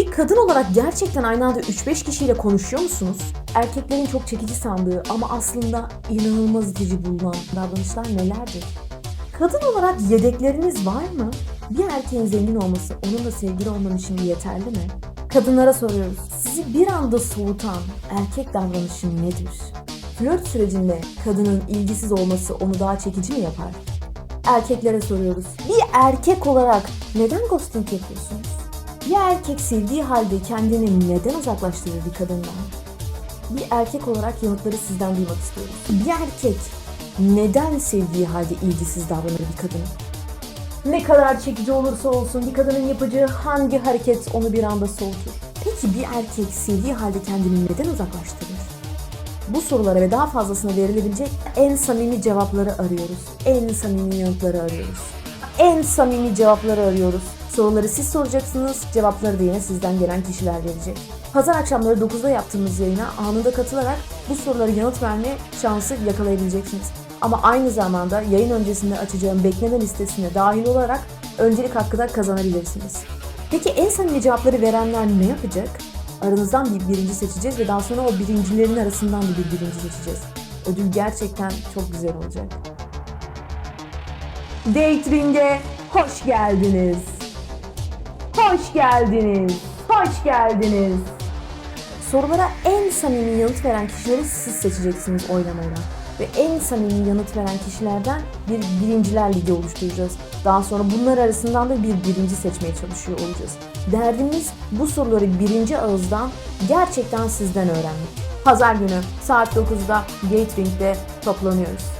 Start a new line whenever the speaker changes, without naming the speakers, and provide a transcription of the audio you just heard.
Bir kadın olarak gerçekten aynı anda 3-5 kişiyle konuşuyor musunuz? Erkeklerin çok çekici sandığı ama aslında inanılmaz itici bulunan davranışlar nelerdir? Kadın olarak yedekleriniz var mı? Bir erkeğin zengin olması onunla sevgili olman için yeterli mi? Kadınlara soruyoruz. Sizi bir anda soğutan erkek davranışı nedir? Flört sürecinde kadının ilgisiz olması onu daha çekici mi yapar? Erkeklere soruyoruz. Bir erkek olarak neden ghosting yapıyorsunuz? Bir erkek sevdiği halde kendini neden uzaklaştırır bir kadından? Bir erkek olarak yanıtları sizden duymak istiyoruz. Bir erkek neden sevdiği halde ilgisiz davranır bir kadına? Ne kadar çekici olursa olsun bir kadının yapacağı hangi hareket onu bir anda soğutur? Peki bir erkek sevdiği halde kendini neden uzaklaştırır? Bu sorulara ve daha fazlasına verilebilecek en samimi cevapları arıyoruz. En samimi yanıtları arıyoruz. En samimi cevapları arıyoruz. Soruları siz soracaksınız, cevapları da yine sizden gelen kişiler verecek. Pazar akşamları 9'da yaptığımız yayına anında katılarak bu sorulara yanıt verme şansı yakalayabileceksiniz. Ama aynı zamanda yayın öncesinde açacağım bekleme listesine dahil olarak öncelik hakkı da kazanabilirsiniz. Peki en samimi cevapları verenler ne yapacak? Aranızdan bir birinci seçeceğiz ve daha sonra o birincilerin arasından da bir birinci seçeceğiz. Ödül gerçekten çok güzel olacak. Date Ring'e hoş geldiniz. Hoş geldiniz. Hoş geldiniz. Sorulara en samimi yanıt veren kişileri siz seçeceksiniz oylamayla. Ve en samimi yanıt veren kişilerden bir birinciler ligi oluşturacağız. Daha sonra bunlar arasından da bir birinci seçmeye çalışıyor olacağız. Derdimiz bu soruları birinci ağızdan gerçekten sizden öğrenmek. Pazar günü saat 9'da Gate Ring'de toplanıyoruz.